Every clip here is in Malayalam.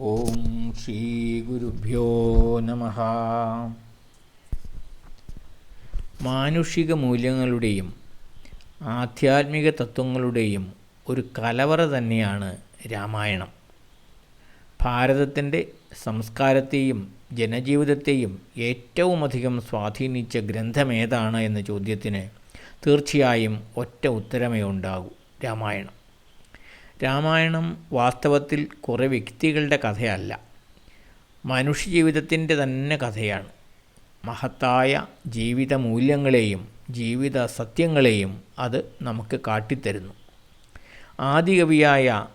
ഓം ശ്രീ ഗുരുഭ്യോ നമ. മാനുഷിക മൂല്യങ്ങളുടെയും ആധ്യാത്മിക തത്വങ്ങളുടെയും ഒരു കലവറ തന്നെയാണ് രാമായണം. ഭാരതത്തിന്റെ സംസ്കാരത്തെയും ജനജീവിതത്തെയും ഏറ്റവുമധികം സ്വാധീനിച്ച ഗ്രന്ഥമേതാണ് എന്ന ചോദ്യത്തിന് തീർച്ചയായും ഒറ്റ ഉത്തരമേ ഉണ്ടാകൂ രാമായണം. രാമായണം വാസ്തവത്തിൽ കുറേ വ്യക്തികളുടെ കഥയല്ല. മനുഷ്യജീവിതത്തിന്റെ തന്നെ കഥയാണ്. മഹത്തായ ജീവിത മൂല്യങ്ങളെയും ജീവിത സത്യങ്ങളെയും അത് നമുക്ക് കാട്ടിത്തരുന്നു. ആദികവിയായ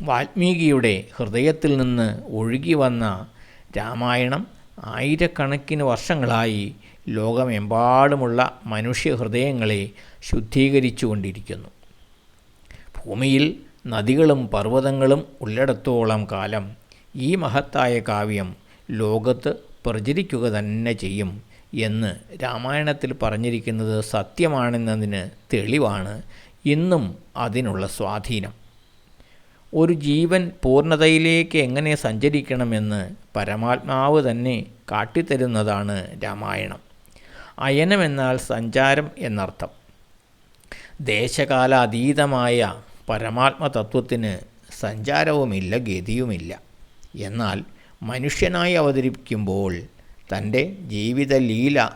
വാൽമീകിയുടെ ഹൃദയത്തിൽ നിന്ന് ഒഴുകി വന്ന രാമായണം ആയിരക്കണക്കിന് വർഷങ്ങളായി ലോകമെമ്പാടുമുള്ള മനുഷ്യ ഹൃദയങ്ങളെ ശുദ്ധീകരിച്ചു കൊണ്ടിരിക്കുന്നു ഭൂമിയിൽ നദികളും പർവതങ്ങളും ഉള്ളിടത്തോളം കാലം ഈ മഹത്തായ കാവ്യം ലോകത്ത് പ്രചരിക്കുക തന്നെ ചെയ്യും എന്ന് രാമായണത്തിൽ പറഞ്ഞിരിക്കുന്നത് സത്യമാണെന്നതിന് തെളിവാണ് ഇന്നും അതിനുള്ള സ്വാധീനം. ഒരു ജീവൻ പൂർണതയിലേക്ക് എങ്ങനെ സഞ്ചരിക്കണമെന്ന് പരമാത്മാവ് തന്നെ കാട്ടിത്തരുന്നതാണ് രാമായണം. അയനമെന്നാൽ സഞ്ചാരം എന്നർത്ഥം. ദേശകാലാതീതമായ പരമാത്മതത്വത്തിന് സഞ്ചാരവുമില്ല ഗതിയുമില്ല. എന്നാൽ മനുഷ്യനായി അവതരിപ്പിക്കുമ്പോൾ തന്റെ ജീവിതലീല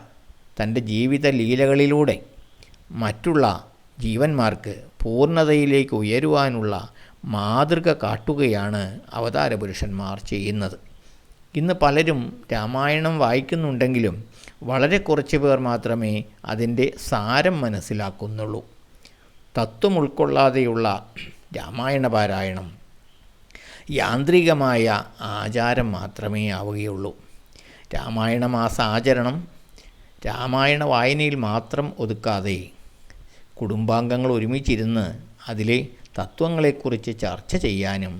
തന്റെ ജീവിതലീലകളിലൂടെ മറ്റുള്ള ജീവന്മാർക്ക് പൂർണതയിലേക്ക് ഉയരുവാനുള്ള മാതൃക കാട്ടുകയാണ് അവതാരപുരുഷന്മാർ ചെയ്യുന്നത്. ഇന്ന് പലരും രാമായണം വായിക്കുന്നുണ്ടെങ്കിലും വളരെ കുറച്ച് പേർ മാത്രമേ അതിന്റെ സാരം മനസ്സിലാക്കുന്നുള്ളൂ. തത്വം ഉൾക്കൊള്ളാതെയുള്ള രാമായണ പാരായണം യാന്ത്രികമായ ആചാരം മാത്രമേ ആവുകയുള്ളൂ. രാമായണ മാസാചരണം രാമായണ വായനയിൽ മാത്രം ഒതുക്കാതെ കുടുംബാംഗങ്ങൾ ഒരുമിച്ചിരുന്ന് അതിലെ തത്വങ്ങളെക്കുറിച്ച് ചർച്ച ചെയ്യാനും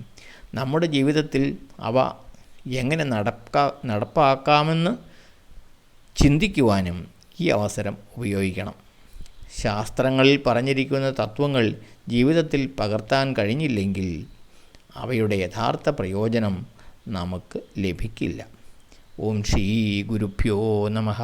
നമ്മുടെ ജീവിതത്തിൽ അവ എങ്ങനെ നടപ്പാ നടപ്പാക്കാമെന്ന് ചിന്തിക്കുവാനും ഈ അവസരം ഉപയോഗിക്കണം. ശാസ്ത്രങ്ങളിൽ പറഞ്ഞിരിക്കുന്ന തത്വങ്ങൾ ജീവിതത്തിൽ പകർത്താൻ കഴിഞ്ഞില്ലെങ്കിൽ അവയുടെ യഥാർത്ഥ പ്രയോജനം നമുക്ക് ലഭിക്കില്ല. ഓം ശ്രീ ഗുരുഭ്യോ നമഃ.